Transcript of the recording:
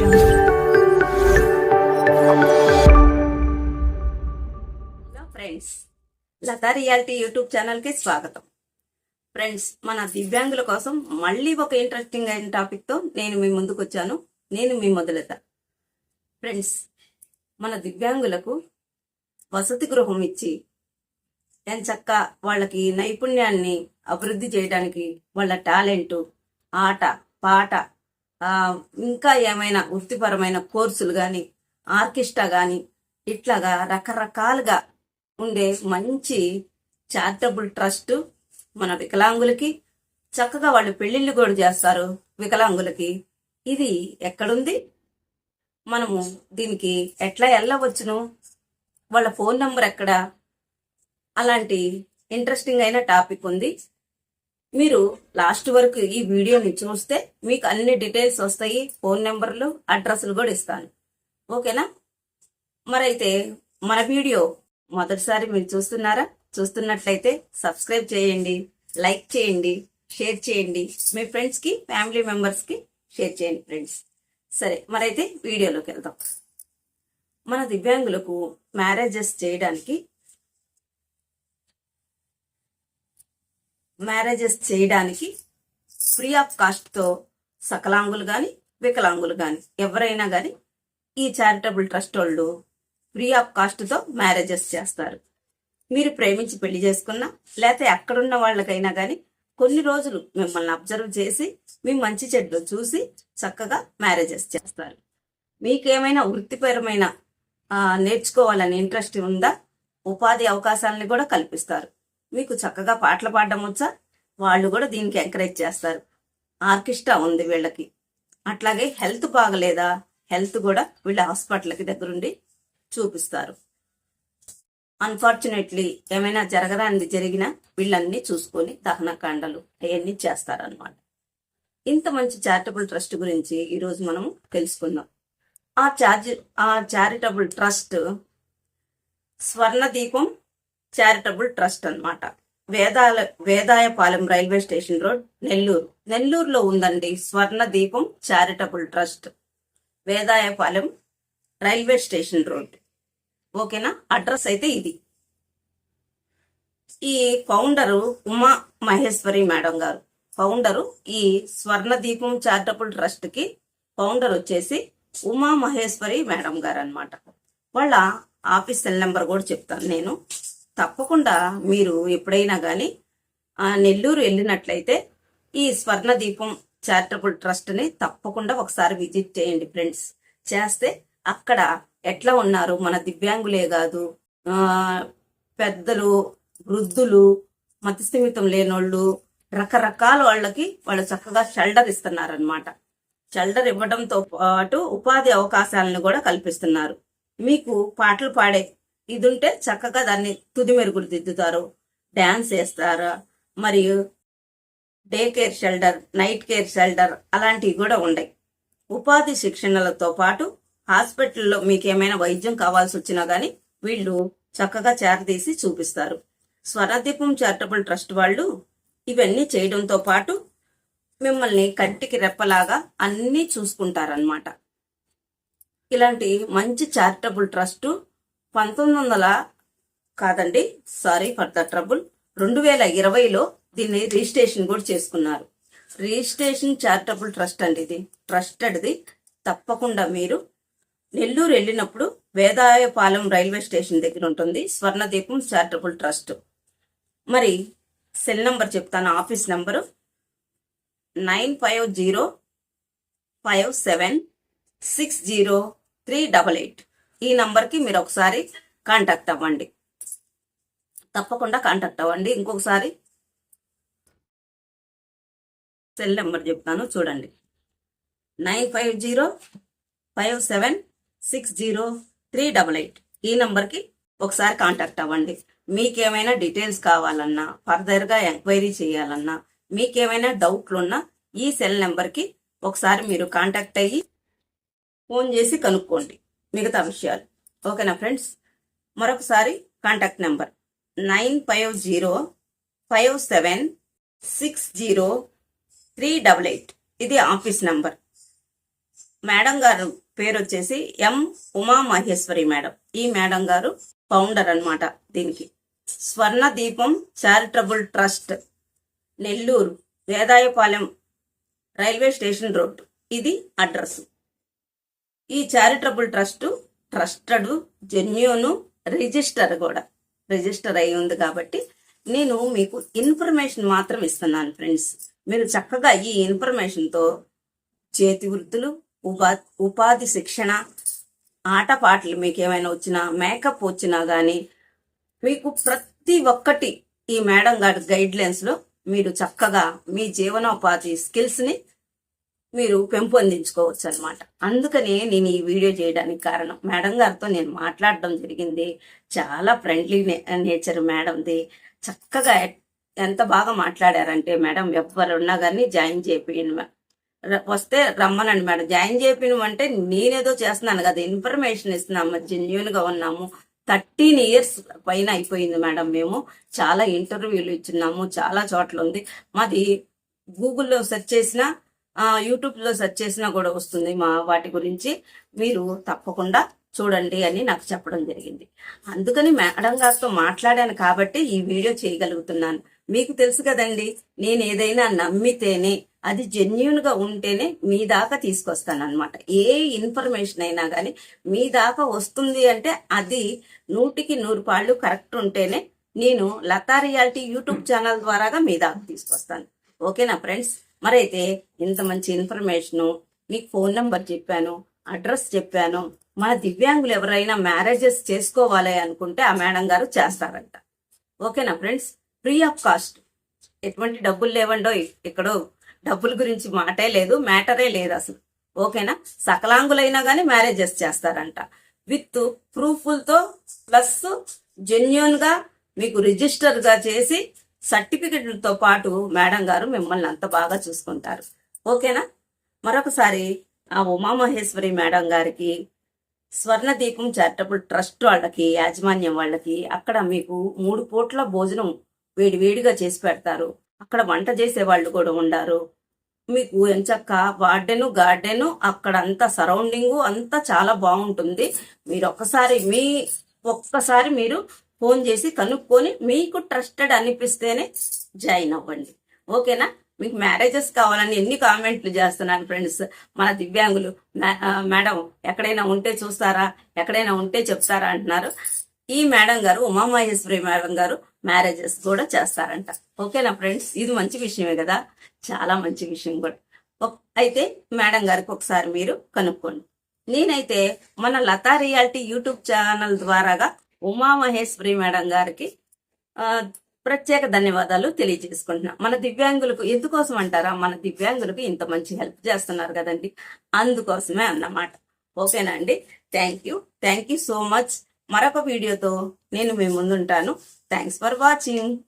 Hello friends Latha reality YouTube ఛానల్కి స్వాగతం. Friends మన దివ్యాంగుల కోసం మళ్ళీ ఒక ఇంట్రెస్టింగ్ అయిన టాపిక్తో నేను మీ ముందుకు వచ్చాను నేను మీ మొదలత. ఫ్రెండ్స్ మన దివ్యాంగులకు వసతి గృహం ఇచ్చి ఎంచక్క వాళ్ళకి నైపుణ్యాన్ని అభివృద్ధి చేయడానికి వాళ్ళ టాలెంట్ ఆట పాట ఇంకా ఏమైనా వృత్తిపరమైన కోర్సులు కానీ ఆర్కెస్ట్రా కానీ ఇట్లాగా రకరకాలుగా ఉండే మంచి చారిటబుల్ ట్రస్ట్ మన వికలాంగులకి చక్కగా వాళ్ళు పెళ్ళిళ్ళు కూడా చేస్తారు వికలాంగులకి. ఇది ఎక్కడుంది? మనము దీనికి ఎట్లా వెళ్ళవచ్చును వాళ్ళ ఫోన్ నంబర్ ఎక్కడ? అలాంటి ఇంట్రెస్టింగ్ అయిన టాపిక్ ఉంది. మీరు లాస్ట్ వరకు ఈ వీడియోని చూస్తే మీకు అన్ని డీటెయిల్స్ వస్తాయి ఫోన్ నెంబర్లు అడ్రస్లు కూడా ఇస్తాను. ఓకేనా? మరైతే మన వీడియో మొదటిసారి మీరు చూస్తున్నారా? చూస్తున్నట్లయితే సబ్స్క్రైబ్ చేయండి లైక్ చేయండి షేర్ చేయండి. మీ ఫ్రెండ్స్కి ఫ్యామిలీ మెంబర్స్కి షేర్ చేయండి ఫ్రెండ్స్. సరే మరైతే వీడియోలోకి వెళ్దాం. మన దివ్యాంగులకు మ్యారేజెస్ చేయడానికి మ్యారేజెస్ చేయడానికి ఫ్రీ ఆఫ్ కాస్ట్తో సకలాంగులు కానీ వికలాంగులు కానీ ఎవరైనా కానీ ఈ చారిటబుల్ ట్రస్ట్ వాళ్ళు ఫ్రీ ఆఫ్ కాస్ట్తో మ్యారేజెస్ చేస్తారు. మీరు ప్రేమించి పెళ్ళి చేసుకున్నా లేకపోతే ఎక్కడున్న వాళ్ళకైనా కానీ కొన్ని రోజులు మిమ్మల్ని అబ్జర్వ్ చేసి మీ మంచి చెడ్లు చూసి చక్కగా మ్యారేజెస్ చేస్తారు. మీకేమైనా వృత్తిపరమైన నేర్చుకోవాలని ఇంట్రెస్ట్ ఉందా? ఉపాధి అవకాశాలని కూడా కల్పిస్తారు. మీకు చక్కగా పాటలు పాడడం వచ్చా? వాళ్ళు కూడా దీనికి ఎంకరేజ్ చేస్తారు. ఆర్కెస్ట్రా ఉంది వీళ్ళకి. అట్లాగే హెల్త్ బాగలేదా? హెల్త్ కూడా వీళ్ళ హాస్పిటల్కి దగ్గరుండి చూపిస్తారు. అన్ఫార్చునేట్లీ ఏమైనా జరగరానిది జరిగినా వీళ్ళన్నీ చూసుకొని దహనకాండలు అవన్నీ చేస్తారనమాట ఇంత మంచి చారిటబుల్ ట్రస్ట్ గురించి ఈరోజు మనం తెలుసుకుందాం. ఆ చార్జ్ ఆ చారిటబుల్ ట్రస్ట్ స్వర్ణ దీపం చారిటబుల్ ట్రస్ట్ అన్నమాట. వేదాల Vedayapalem railway station road Nellore. నెల్లూరులో ఉందండి Swarna Deepam charitable trust Vedayapalem railway station road. ఓకేనా? అడ్రస్ అయితే ఇది. ఈ ఫౌండరు ఉమా మహేశ్వరి మేడం గారు. ఫౌండరు ఈ స్వర్ణ దీపం చారిటబుల్ ట్రస్ట్కి ఫౌండర్ వచ్చేసి ఉమా మహేశ్వరి మేడం గారు అన్నమాట. వాళ్ళ ఆఫీస్ సెల్ నెంబర్ కూడా చెప్తాను నేను. తప్పకుండా మీరు ఎప్పుడైనా కానీ నెల్లూరు వెళ్ళినట్లయితే ఈ స్వర్ణ దీపం చారిటబుల్ ట్రస్ట్ని తప్పకుండా ఒకసారి విజిట్ చేయండి ఫ్రెండ్స్. చేస్తే అక్కడ ఎట్లా ఉన్నారు? మన దివ్యాంగులే కాదు పెద్దలు వృద్ధులు మతిస్థిమితం లేనోళ్ళు రకరకాల వాళ్ళకి వాళ్ళు చక్కగా షెల్టర్ ఇస్తున్నారనమాట షెల్టర్ ఇవ్వడంతో పాటు ఉపాధి అవకాశాలను కూడా కల్పిస్తున్నారు. మీకు పాటలు పాడే ఇది ఉంటే చక్కగా దాన్ని తుది మెరుగులు దిద్దుతారు. డ్యాన్స్ వేస్తారు మరియు day care shelter night care shelter అలాంటివి కూడా ఉన్నాయి ఉపాధి శిక్షణలతో పాటు హాస్పిటల్లో మీకు ఏమైనా వైద్యం కావాల్సి వచ్చినా కానీ వీళ్ళు చక్కగా చేరదీసి చూపిస్తారు. స్వరదీపం చారిటబుల్ ట్రస్ట్ వాళ్ళు ఇవన్నీ చేయడంతో పాటు మిమ్మల్ని కంటికి రెప్పలాగా అన్నీ చూసుకుంటారనమాట ఇలాంటి మంచి చారిటబుల్ ట్రస్ట్ పంతొమ్మిది వందల కాదండి సారీ ఫర్ ద ట్రబుల్ రెండు వేల ఇరవైలో దీన్ని రిజిస్ట్రేషన్ కూడా చేసుకున్నారు. రిజిస్ట్రేషన్ చారిటబుల్ ట్రస్ట్ అండి ఇది. ట్రస్టెడ్ది తప్పకుండా మీరు నెల్లూరు వెళ్ళినప్పుడు వేదాయపాలెం రైల్వే స్టేషన్ దగ్గర ఉంటుంది స్వర్ణదీపం చారిటబుల్ ట్రస్ట్. మరి సెల్ నంబర్ చెప్తాను office number nine five zero five seven six zero three double eight. ఈ నంబర్కి మీరు ఒకసారి కాంటాక్ట్ అవ్వండి. తప్పకుండా కాంటాక్ట్ అవ్వండి. ఇంకొకసారి సెల్ నెంబర్ చెప్తాను చూడండి. Nine five zero five seven six zero three double eight. ఈ నంబర్కి ఒకసారి కాంటాక్ట్ అవ్వండి. మీకేమైనా డీటెయిల్స్ కావాలన్నా ఫర్దర్గా ఎంక్వైరీ చేయాలన్నా మీకేమైనా డౌట్లు ఉన్నా ఈ సెల్ నెంబర్కి ఒకసారి మీరు కాంటాక్ట్ అయ్యి ఫోన్ చేసి కనుక్కోండి. మిగతా విషయాలు. ఓకేనా ఫ్రెండ్స్? మరొకసారి contact number. Nine five zero five seven six zero three double eight. ఇది ఆఫీస్ నంబర్. మేడం గారు పేరు వచ్చేసి ఎం ఉమా మహేశ్వరి మేడం. ఈ మేడం గారు ఫౌండర్ అన్నమాట దీనికి. Swarna Deepam charitable trust Nellore Vedayapalem railway station road ఇది అడ్రస్. ఈ charitable trust trusted genuine register కూడా. రిజిస్టర్ అయి ఉంది కాబట్టి నేను మీకు ఇన్ఫర్మేషన్ మాత్రం ఇస్తున్నాను ఫ్రెండ్స్ మీరు చక్కగా ఈ ఇన్ఫర్మేషన్తో చేతి వృత్తులు ఉపా ఉపాధి శిక్షణ ఆటపాటలు మీకు ఏమైనా వచ్చినా మేకప్ వచ్చినా కానీ మీకు ప్రతి ఒక్కటి ఈ మేడం గారి గైడ్లైన్స్లో మీరు చక్కగా మీ జీవనోపాధి స్కిల్స్ని మీరు పెంపొందించుకోవచ్చు అనమాట అందుకనే నేను ఈ వీడియో చేయడానికి కారణం మేడం గారితో నేను మాట్లాడడం జరిగింది. చాలా ఫ్రెండ్లీ నేచర్ మేడంది. చక్కగా ఎంత బాగా మాట్లాడారంటే మేడం ఎవరున్నా కానీ జాయిన్ చేపియండి వస్తే రమ్మనండి మేడం. జాయిన్ చేపిన అంటే నేనేదో చేస్తున్నాను కదా ఇన్ఫర్మేషన్ ఇస్తున్నాము జెన్యున్గా ఉన్నాము. థర్టీన్ ఇయర్స్ పైన అయిపోయింది మేడం మేము. చాలా ఇంటర్వ్యూలు ఇచ్చున్నాము చాలా చోట్ల ఉంది. మాది గూగుల్లో సెర్చ్ చేసినా యూట్యూబ్లో సెర్చ్ చేసినా కూడా వస్తుంది మా వాటి గురించి. మీరు తప్పకుండా చూడండి అని నాకు చెప్పడం జరిగింది. అందుకని మేడం గారితో మాట్లాడాను కాబట్టి ఈ వీడియో చేయగలుగుతున్నాను. మీకు తెలుసు కదండి నేను ఏదైనా నమ్మితేనే అది జెన్యున్గా ఉంటేనే మీ దాకా తీసుకొస్తాను అనమాట ఏ ఇన్ఫర్మేషన్ అయినా కానీ మీ దాకా వస్తుంది అంటే అది నూటికి నూరు పాళ్ళు కరెక్ట్ ఉంటేనే నేను లతా రియాలిటీ యూట్యూబ్ ఛానల్ ద్వారాగా మీ దాకా తీసుకొస్తాను. ఓకేనా ఫ్రెండ్స్? మరైతే ఇంత మంచి ఇన్ఫర్మేషను మీకు ఫోన్ నెంబర్ చెప్పాను అడ్రస్ చెప్పాను మన దివ్యాంగులు ఎవరైనా మ్యారేజెస్ చేసుకోవాలి అనుకుంటే ఆ మేడం గారు చేస్తారంట. ఓకేనా ఫ్రెండ్స్? Free of cost. ఎటువంటి డబ్బులు లేవండో ఇక్కడ డబ్బుల గురించి మాటే లేదు మ్యాటరే లేదు అసలు. ఓకేనా? సకలాంగులైనా కానీ మ్యారేజెస్ చేస్తారంట. విత్ ప్రూఫ్లతో ప్లస్ జెన్యున్గా మీకు రిజిస్టర్గా చేసి సర్టిఫికెట్లతో పాటు మేడం గారు మిమ్మల్ని అంత బాగా చూసుకుంటారు. ఓకేనా? మరొకసారి ఆ ఉమామహేశ్వరి మేడం గారికి స్వర్ణదీపం చారిటబుల్ ట్రస్ట్ వాళ్ళకి యాజమాన్యం వాళ్ళకి అక్కడ మీకు మూడు పూట్ల భోజనం వేడివేడిగా చేసి పెడతారు. అక్కడ వంట చేసే వాళ్ళు కూడా ఉండారు. మీకు ఎంచక్క వార్డెను గార్డెను అక్కడ అంతా సరౌండింగ్ అంతా చాలా బాగుంటుంది. మీరు ఒక్కసారి మీ ఒక్కసారి మీరు ఫోన్ చేసి కనుక్కొని మీకు ట్రస్టెడ్ అనిపిస్తేనే జాయిన్ అవ్వండి. ఓకేనా? మీకు మ్యారేజెస్ కావాలని ఎన్ని కామెంట్లు చేస్తున్నాను ఫ్రెండ్స్? మన దివ్యాంగులు మేడం ఎక్కడైనా ఉంటే చూస్తారా? ఎక్కడైనా ఉంటే చెప్తారా అంటున్నారు. ఈ మేడం గారు ఉమామహేశ్వరి మేడం గారు మ్యారేజెస్ కూడా చేస్తారంట. ఓకేనా ఫ్రెండ్స్? ఇది మంచి విషయమే కదా? చాలా మంచి విషయం కూడా. అయితే మేడం గారికి ఒకసారి మీరు కనుక్కోండి. నేనైతే మన లతా రియాలిటీ యూట్యూబ్ ఛానల్ ద్వారాగా ఉమామహేశ్వరి మేడం గారికి ప్రత్యేక ధన్యవాదాలు తెలియజేసుకుంటున్నాం. మన దివ్యాంగులకు ఎందుకోసం అంటారా? మన దివ్యాంగులకు ఇంత మంచి హెల్ప్ చేస్తున్నారు కదండి. అందుకోసమే అన్నమాట. ఓకేనా అండి? Thank you. Thank you so much. మరొక వీడియోతో నేను మీ ముందుంటాను. Thanks for watching.